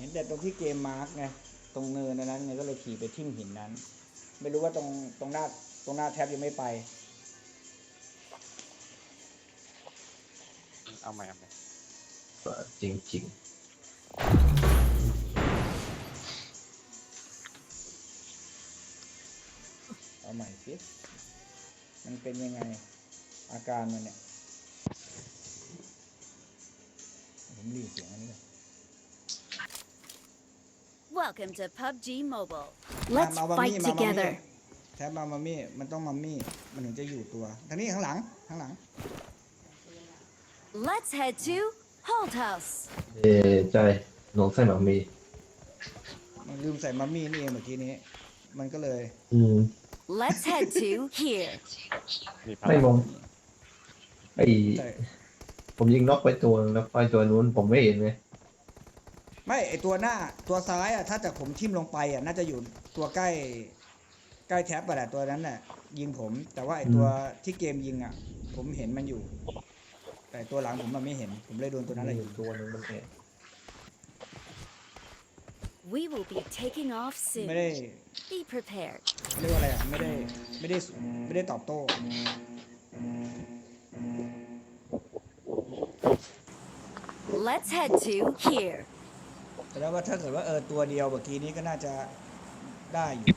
เห็นแต่ตรงที่เกมมาร์กไงตรงเนินอันนั้นไงก็เลยขี่ไปทิ่มหินนั้น ไม่รู้ว่าตรงตรงหน้าตรงหน้าแท็บยังไม่ไป เอาใหม่เอาใหม่จริงจริงเอาใหม่สิมันเป็นยังไงอาการมันเนี่ยผมรีเสียงอันนี้ก่อน Welcome to PUBG Mobile. มา Let's มามา fight มี่มามามี่ together. แท็บมามามี่มันต้องมามี่มันถึงจะอยู่ตัวทางนี้ข้างหลังข้างหลัง Let's head to Holt House. ๆเอใจน้องใส่หมามี มันลืมใส่มามี่นี่เองเมื่อกี้นี้ มันก็เลยอืม Let's head to here. มีพลัไม่งมองไอใส่ผมยิงน็อกไปตัวนึงแล้วไปตัวนู้นผมไม่เห็นไง ไม่ไอตัวหน้าตัวซ้ายอะถ้าจากผมทิ่มลงไปอะน่าจะอยู่ตัวใกล้ใกล้แท็บอะแหละตัวนั้นน่ะ ยิงผม แต่ว่าไอตัวที่เกมยิงอะ ผมเห็นมันอยู่ แต่ตัวหลังผมมันไม่เห็น ผมเลยโดนตัวนั้นแหละยิงตัวนึงมันเห็น We will be taking off ไม่ soon. ได้ Be prepared. เรียกว่าอะไรอะไม่ได้ไม่ได้ไม่ได้ตอบโต้ Let's head to here. แต่แล้วว่าถ้าเกิดว่าเออตัวเดียวเมื่อกี้นี้ก็น่าจะได้อยู่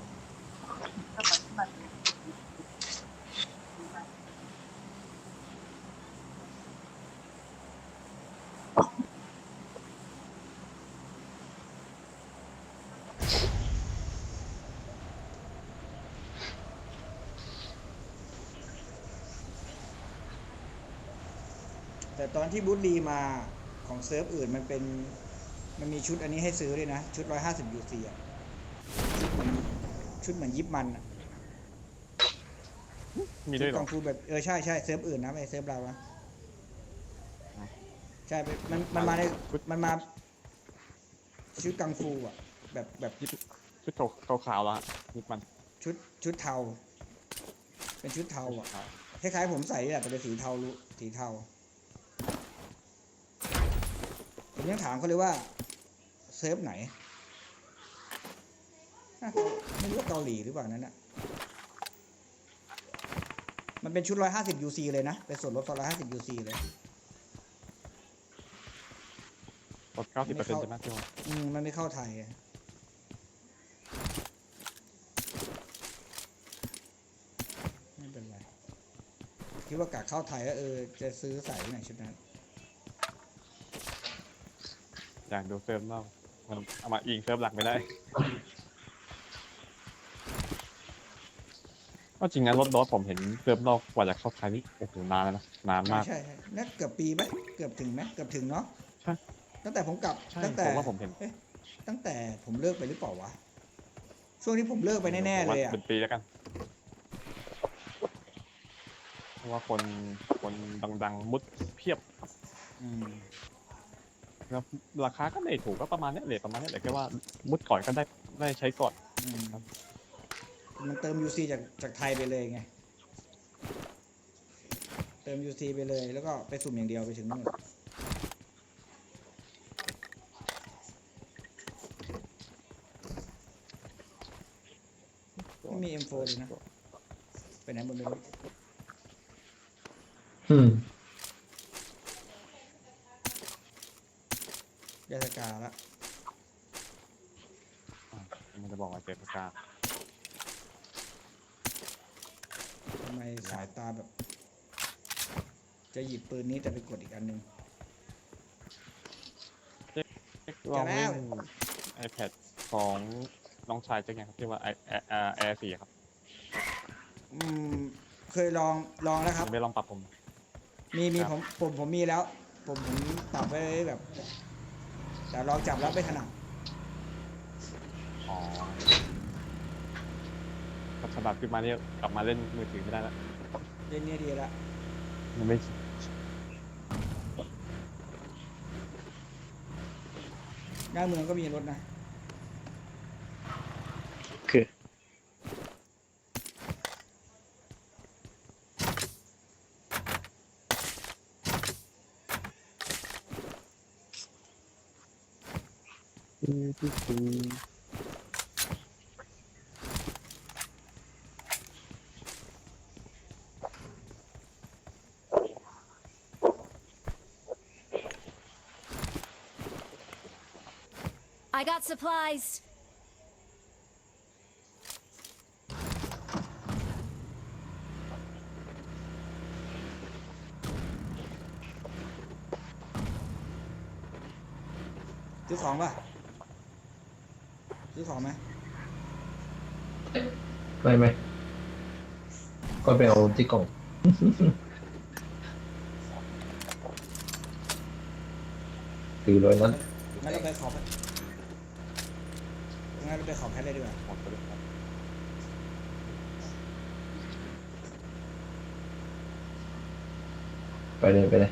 แต่ตอนที่บูธลีมาของเซิร์ฟอื่นมันเป็น มันมีชุดอันนี้ให้ซื้อด้วยนะ ชุด150 UC อะชุดเหมือนชุดเหมือนยิปมันอะมีด้วยเหรกัองฟูแบบเออใช่ใช่เซิร์ฟอื่นนะไม่ใช่เซิร์ฟเรานะใช่มันมันมาในมันมา ชุดกังฟูอะ แบบแบบ ชุดขาวๆแล้วมีมันชุดชุดเทา เป็นชุดเทาอะคล้ายๆผมใส่นี่แหละแต่เป็นสีเทารู้สีเทาผมยังถามเขาเลยว่าเซิร์ฟไหนน่าจะไม่รู้ว่าเกาหลีหรือเปล่านั้นอะมันเป็นชุด 150 UC เลยนะ เป็นส่วนลด150 UC เลยลดเก้าสิบเปอร์เซ็นต์ใช่ไหมพี่วอนอืม มันไม่เข้าไทยอะไม่เป็นไร คิดว่ากะเข้าไทยแล้วเออ จะซื้อใส่ไหนชุดนั้น อยากดูเซิร์ฟนอก มันเอามาอิงเซิร์ฟหลักไม่ได้ก็จริงนะรถดอสผมเห็นเซิร์ฟนอกกว่าจะเข้าไทยนี่โอ้โหนานแล้วนะนานมาก ใช่ใช่น่าเกือบปีไหมเกือบถึงไหมเกือบถึงเนาะใช่ตั้งแต่ผมกลับใช่ตั้งแต่ผมว่าผมเห็น อ๊ะตั้งแต่ผมเลิกไปหรือเปล่าวะช่วงที่ผมเลิกไปแน่ๆเลยอะเป็นปีแล้วกันเพราะว่าคนคนดังๆมุดเพียบ อืม แล้วราคาก็ไม่ถูกก็ประมาณเนี้ยเลยประมาณเนี้ยแต่แค่ว่ามุดก่อนก็ได้ได้ใช้ก่อน อืมมันเติม UC จากจากไทยไปเลยไง เติม UC ไปเลย แล้วก็ไปสุ่มอย่างเดียวไปถึงนู่นไม่มี M4 เลยนะ ไปไหนหมดไม่รู้อืม ยาสกาละมันจะบอกว่าเจ็บปากกาทำไมสายตาแบบ จะหยิบปืนนี้แต่ไปกดอีกอันหนึงลองเล่นจะแล้ว iPad ของน้องชายเจะไงครับที่ว่าไอแอร์สี่ครับอืม เคยลองลองแล้วครับไม่ลองปรับผม มีมีคผรับมผมผมมีแล้ว ผมผมปรับไว้แบบ แต่ลองจับแล้วไม่ถนัดอ๋อก็ฉบับขึ้นมาเนี่ยกลับมาเล่นมือถือไม่ได้แล้วเล่นเนี่ยดีละมันไม่หน้าเมืองก็มีรถนะ คือ I got supplies. ซื้อของป่ะซื้อของไหมไม่ไม่ก็ไปเอาที่กล่อง คือร้อยนั้นงั้นเราไปขอแพท งั้นเราไปขอแพทเลยดีกว่าหมดไปแล้วครับไปเลยไปเลย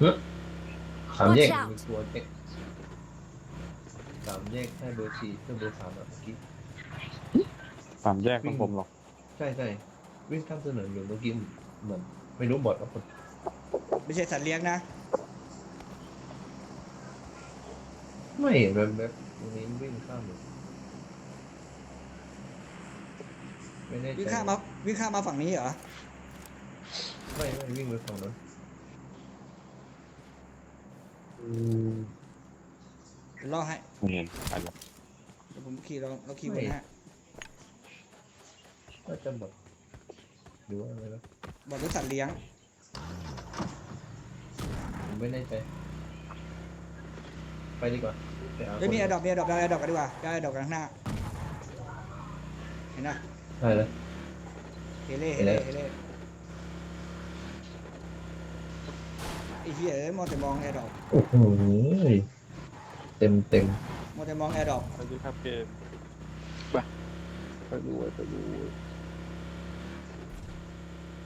ฮึสามแยก Watch out มีตัวเช็คสามแยกใช่เบอร์สี่เพื่อเบอร์สามแบบเมื่อกี้ สามแยกของผมหรอก ใช่ใช่วิ่งข้ามถนนอยู่เมื่อกี้เหมือนไม่รู้บอดหรอกคนไม่ใช่สัตว์เลี้ยงนะ ไม่เห็นแบบแบบตรงนี้วิ่งข้ามอยู่ไม่แน่ใจวิ่งข้ามมาวิ่งข้ามมาฝั่งนี้เหรอ ไม่ไม่วิ่งไปฝั่งนั้นเดี๋ยวล่อให้ไม่เห็นไปแล้วเดี๋ยวผมขี่เราเราขี่บนฮะก็จะบอดหรือว่าอะไรนะบอกหรือสัตว์เลี้ยงผมไม่แน่ใจไปดีกว่าไปหา เฮ้ยมีคแอนร์ดรอปมีแอร์ดรอปได้แอร์ดรอปกันดีกว่าได้แอร์ดรอปกันข้างหน้า เห็นนะได้เลย เฮเล่เห็เฮนแล้เล่วเฮเล่ไอ้เหี้ยเอ้ยมองแต่มองแอร์ดรอปโอ้โหเต็มเต็มมองแต่มองแอร์ดรอปสวัสดีครับเกมไปดูไปดู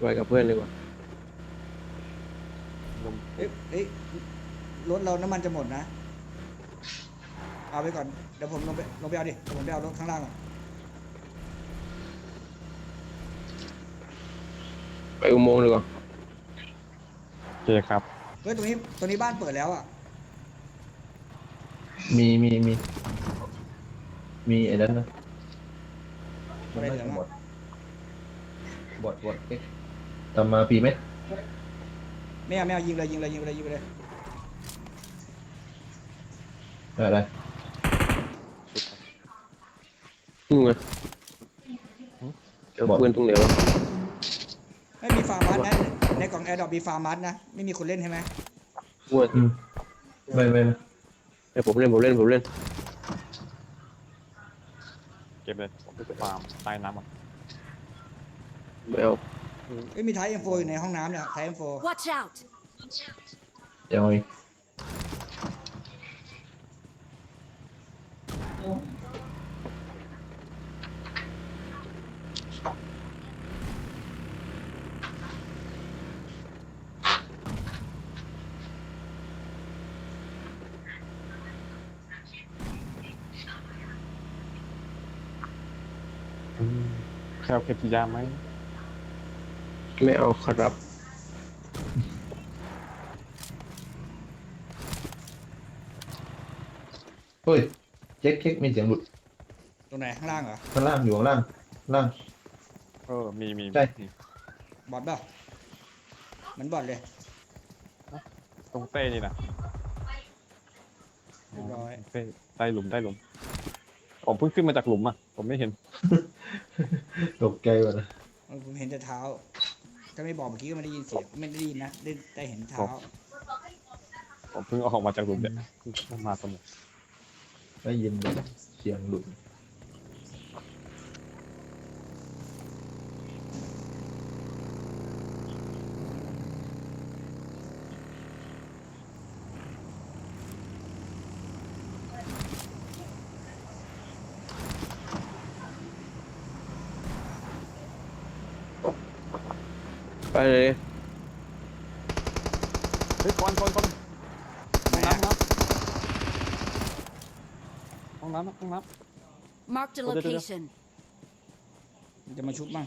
ไปกับเพื่อนเลยว่ะลงเอ้ยเอ้ยรถเราน้ำมันจะหมดนะ เอาไปก่อน เดี๋ยวผมลงไปลงไปเอาดิเดี๋ยวผมไปเอารถข้างล่างก่อน ไปอุโมงค์ดีกว่าโอเคครับ เฮ้ยตรงนี้ตรงนี้บ้านเปิดแล้วอะ มีมีมี มีไอ้นั้นนะอะไรเหลืองบออะดบอดบอดเอ๊ะตามมาปีไหมไม่เอาไม่เอายิงเลยยิงเลยยิงเลยยิงเลย อะไร นู่นไงเจอเพื่อนตรงไหนวะไม่มีฟาร์มัสนะในกล่องแอร์ดรอปมีฟาร์มัสนะ ไม่มีคนเล่นใช่ไหมมั่วอืมไม่ไม่ไม่ไอ้ผมเล่นผมเล่นผมเล่นเก็บเลยผมไปฟาร์มใต้น้ำอะไม่เอาเอ้ยมีไทยเอ็มโฟอยู่ในห้องน้ำเนี่ยไทยเอ็มโฟ Watch out. เดี๋ยวอีก แคลเก็บยาไหมไม่เอาครับ เฮ้ยเช็คเช็คมีเสียงหลุดตรงไหนข้างล่างเหรอข้างล่างอยู่ข้างล่างล่าง เออ มีมีใช่ มีบอทเปล่าเหมือนบอทเลยตรงเต้นี่นะเรียบร้อย เต้ใต้หลุมใต้หลุม ผมเพิ่งขึ้นมาจากหลุมอะ ผมไม่เห็น ตกใจว่ะนะผมเห็นแต่เท้า ถ้าไม่บอกเมื่อกี้ก็ไม่ได้ยินเสียงไม่ได้ยินนะได้ได้เห็นเท้า ผมเพิ่งออกมาจากหลุมเนี่ยมาตรงนี้ได้ยินแบบเสียงหลุด ไปเลยเฮ้ยก่อนก่อนก่อนไหนห้องอะน้ำห้องน้ำห้องน้ Marked a Oh, da, da, da. location. มันจะมาชุบบ้าง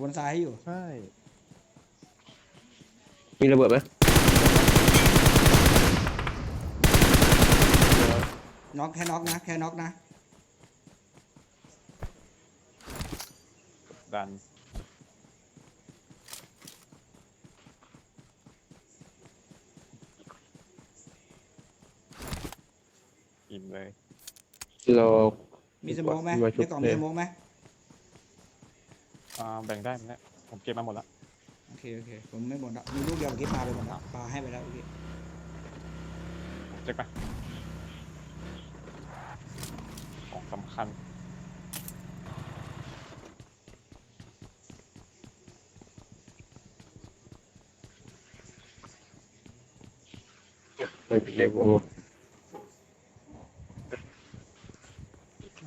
วนซ้ายให้อยู่ำใช่มีระเบิดไหมน็อกแค่น็อกนะแค่น็อกนะ ดัน เลยเรามีสโมองไหมมาชุบในกล่องมีเลยสโมองไหมอ่าแบ่งได้ไหมเนี่ยผมเก็บมาหมดแล้วโอเคโอเคผมไม่หมดแล้วมีลูกเดียวเมื่อกี้ปาไปหมดแล้วปาให้ไปแล้วเมื่อกี้เช็คไปของสำคัญไม่เป็นไรผม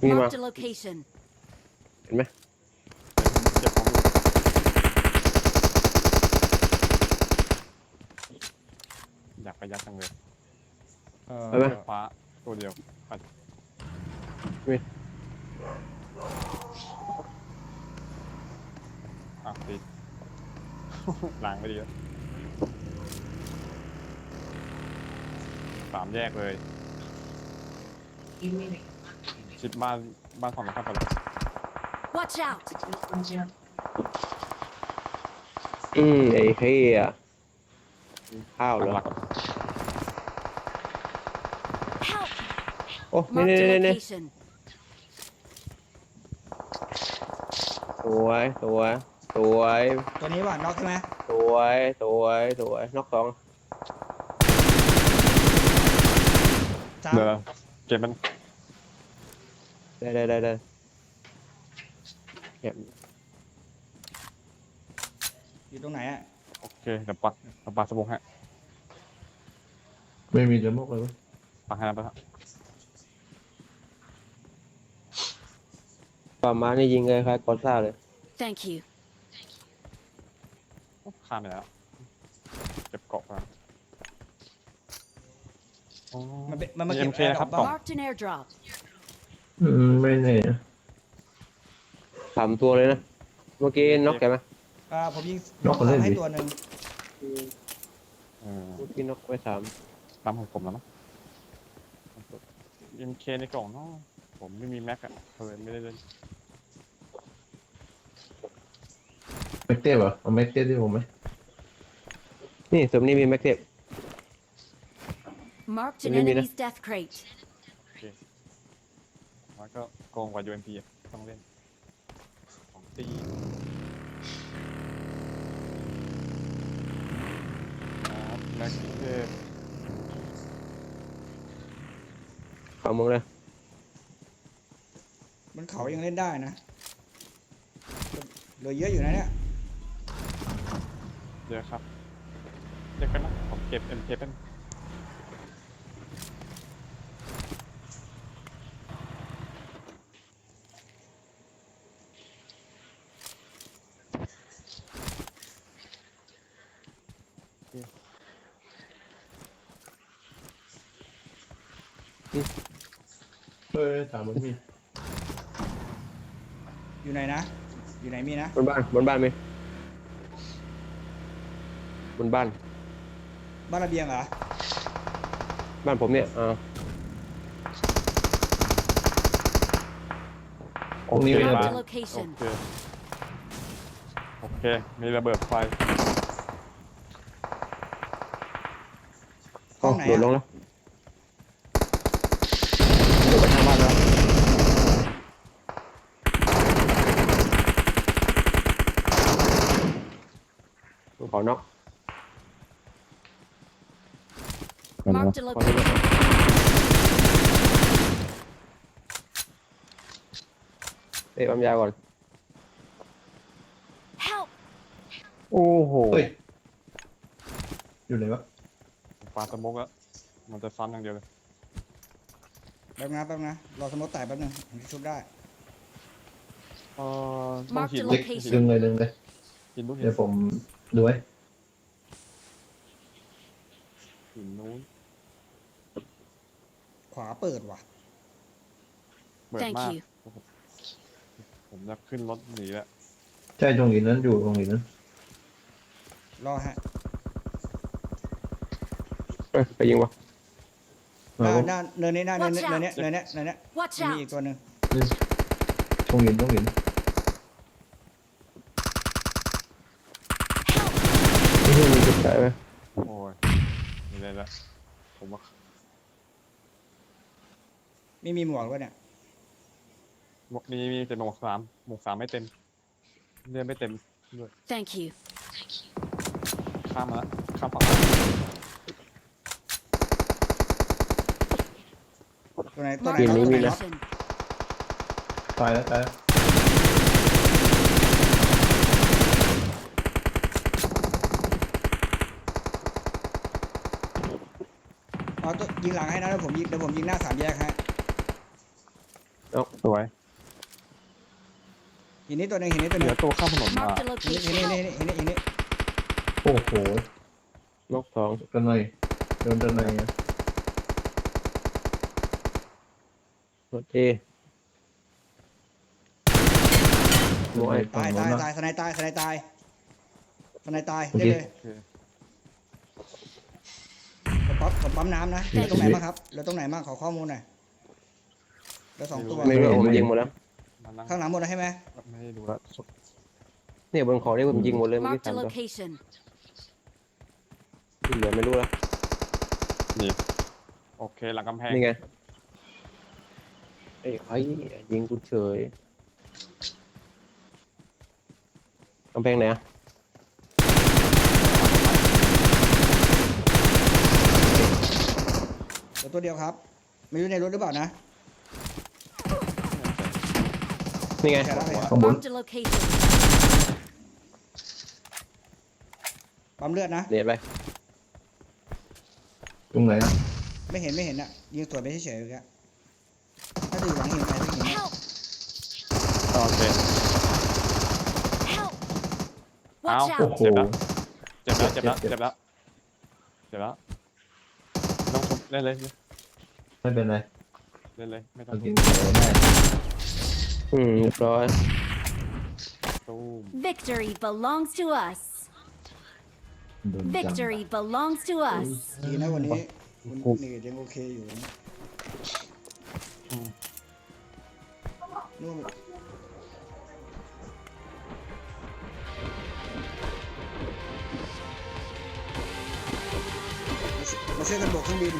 มีมา Marked a location. เห็นไหมเก็บของอยู่อยากไปยัดจังเลยเออไปไหมเสื้อฟ้าตัวเดียวปัดมีอะติดล้างไม่ดีแล้วสามแยกเลย ชิดบ้านบ้านฝั่งตรงข้ามกันเลย Watch out! อืมไอ้เฮียข้าวเหรอ หลัก Help! โอ้นี่ Marked นี่ a นี่นี่ location. สวยสวยสวยตัวนี้ว่ะน็อกใช่ไหมสวยสวยสวยนอกสองสามเดี๋ยวเก็บมัน ได้ได้ได้ได้เนี่ยอยู่ตรงไหนอะโอเคเดี๋ยวปักเดี๋ยวปักสมองให้ไม่มีเดโมกเลยวะปักให้นะปักให้ป่ามานี่ยิงเลยครับกอซ่าเลย Thank you. ข้ามไปแล้วเก็บเกาะก่อนอ๋อมันเป็นมันมามีเก็บ MK แอร์ดนะครรัอบปกล่องบ้าง Marked an airdrop. อืมไม่แน่นะสามตัวเลยนะ เมื่อกี้น็อกแกไหมอ่าผมยิงน็อกคนเล่นให้ดิตัวหนึ่งเออเมื่อกี้น็อกไปสามตามของผมแล้วมั้งเอ็มเคในกล่องเนาะผมไม่มีแม็กอะเลยไม่ได้เล่นแม็กเต้เหรอเอาแม็กเต้ที่ผมไหมนี่สมนี้มีแม็กเทป Marked an Give me the- enemy's death crate. แล้วก็โกงกว่า UMP อะต้องเล่นของตีครับแม็กเทปขวามึงเลยบนเขายังเล่นได้นะเหลือเยอะอยู่นะเนี่ยเดี๋ยวครับเดี๋ยวกันนะผมเก็บ MK เป็น เฮ้ยถามมันมีอยู่ไหนนะ อยู่ไหนมีนะ บนบ้านบนบ้านมีบนบ้าน บ้านระเบียงเหรอ บ้านผมเนี่ยอ่าตรงนี้ไม่ได้ Marked ปะ a โอ location. เค โอเค มีระเบิดไฟห้องไหนโดดลอะงแล้วโดดไปทางบ้านแล้ว ขอนอก Marked a ขอ location. นอกเตะปั๊มยาก่อน Help! โอ้โหเฮ้ย อยู่ไหนวะปาสโมกแล้วมันจะซ้ำอย่างเดียวเลยแป๊บนะแป๊บนะรอสมมติแตกแป๊บนึงผมจะชุบได้เออต้อง Mark หิน the ลูก location ดึงเลยดึงเลยหินลูกหินเดี๋ยวผมดูไว้ หินนู้น ขวา เปิดว่ะเบิด Thank มาก you. ผมจะขึ้นรถหนีแล้วใช่ตรงหินนั้นอยู่ตรงหินนั้นรอฮะเอ้ยไปยิงวะไปหน้าเอาหน้าเนินนี้หน้าเนินนี้ Watch เนิน out นี้เนินนี้เนินนี้ Watch มีอีก out! ตัวหนึ่งต้องเห็นต้องเห็น Help! ไม่ใช่มีจุดขายไหมโอ้ยนี่เลยละผมว่า ไม่มีหมวกด้วยเนี่ยหมวกมีมีแต่หมวกสามหมวกสามไม่เต็มเลื่อนไม่เต็มด้วย Thank you. ข้ามมาละข้ามฝั่งมาตัวไหนตัวไหน Marked a ตัวไหนน็อต location. ตายแล้วตายแล้วอ๋อตัวยิงหลังให้นะแล้วผมยิงเดี๋ยวผมยิงหน้าสามแยกให้ สวยหินนี้ตัวหนึ่งหินนี้ตัวหเหนึ่ลืงอตัวข้ามถนนมา Marked a หินนี้ location. หินนี้หินนี้หินนี้หินนี้โอ้โหนกสองกันหน่อยโดนกันหน่อยนะรถเอ โอ้ย ตายฝั่งตายโน้นตานะยสไนตายสไนตายสไนตายโอเคเล่นเลยโอเค ผมปั๊มผมปั๊มน้ำนะเหลือตรงไหนโอเคบ้างครับเหลือตรงไหนบ้างขอข้อมูลหน่อยเห ลือสองตัว ไม่รู้ผมยิงหมดแล้วมานั่งข้างหลังหมดแล้วใช่ไหมไม่ได้ดูแล้วเนี่ยบนเขาเนี่ยผมยิงหมดเลยเมื่อกี้ Marked สา a มตัว location. ที่เหลือไม่รู้แล้วนี่โอเคหลังกำแพงนี่ไงไอ้ไอ้ยิงกูเฉยกำแพงไหนอะเหลือตัวเดียวครับ ไม่รู้ในรถหรือเปล่านะ นี่ไงแค่นั้นเลยครับข้างบน Marked a location. ปั๊มเลือดนะเนียดไปตรงไหนอะไม่เห็นไม่เห็นอะยิงสวนไปเฉยๆเลยอะถ้าจะอยู่หลังหินไปสักหินนะ Help! โอเค Help! เอ้า Watch โอ้ out! โหเจ็บแล้วเจ็บแล้วเจ็เจ็บบแล้วเจ็บแล้วเจ็บแล้วไม่ต้องทุบเล่นเลยไม่เป็นไรเล่นเลยไม่ต้อเรางทุกิบนเดี๋ยวได้ อืมเรียบร้อยตู้ม Victory belongs to us. โดนจับ Victory belongs to us. ดีนะวันนี้คุณนี่ยังโอเคอยู่นะนู่นมาช่วยกันโบกเครื่องบิน